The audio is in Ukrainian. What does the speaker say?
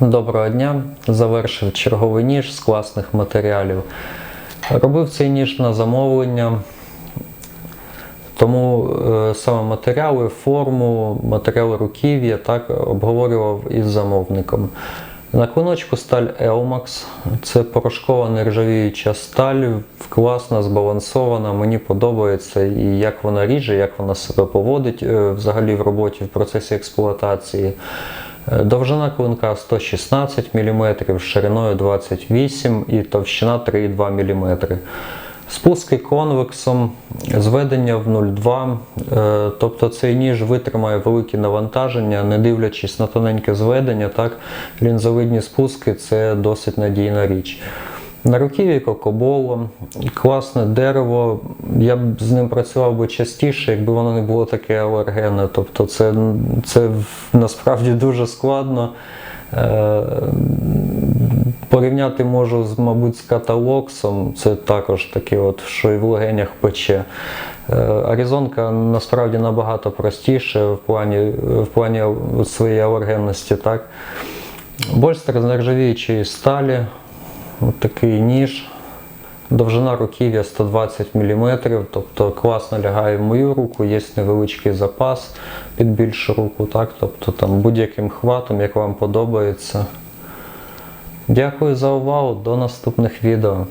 Доброго дня! Завершив черговий ніж з класних матеріалів. Робив цей ніж на замовлення, тому е, саме матеріали, форму, матеріали руків'я так обговорював із замовником. На клиночку сталь Elmax. Це порошкова нержавіюча сталь, класна, збалансована. Мені подобається і як вона ріже, як вона себе поводить е, взагалі в роботі в процесі експлуатації. Е, Довжина клинка 116 мм, шириною 28 і товщина 3,2 мм. Спуски конвексом, зведення в 0,2, е, тобто цей ніж витримає великі навантаження, не дивлячись на тоненьке зведення, так, лінзовидні спуски це досить надійна річ. На руків'ї кокоболо, класне дерево. Я б з ним працював би частіше, якби воно не було таке алергенне. Тобто це, це насправді дуже складно. Е, Порівняти можу, з, мабуть, з каталоксом, це також таке, от, що і в легенях пече. Е, Аризонка насправді набагато простіше в плані, в плані своєї алергенності. Так? Больстер з нержавіючої сталі, от такий ніж. Довжина руків'я 120 мм, тобто класно лягає в мою руку, є невеличкий запас під більшу руку, так? тобто там будь-яким хватом, як вам подобається. Дякую за увагу, до наступних відео.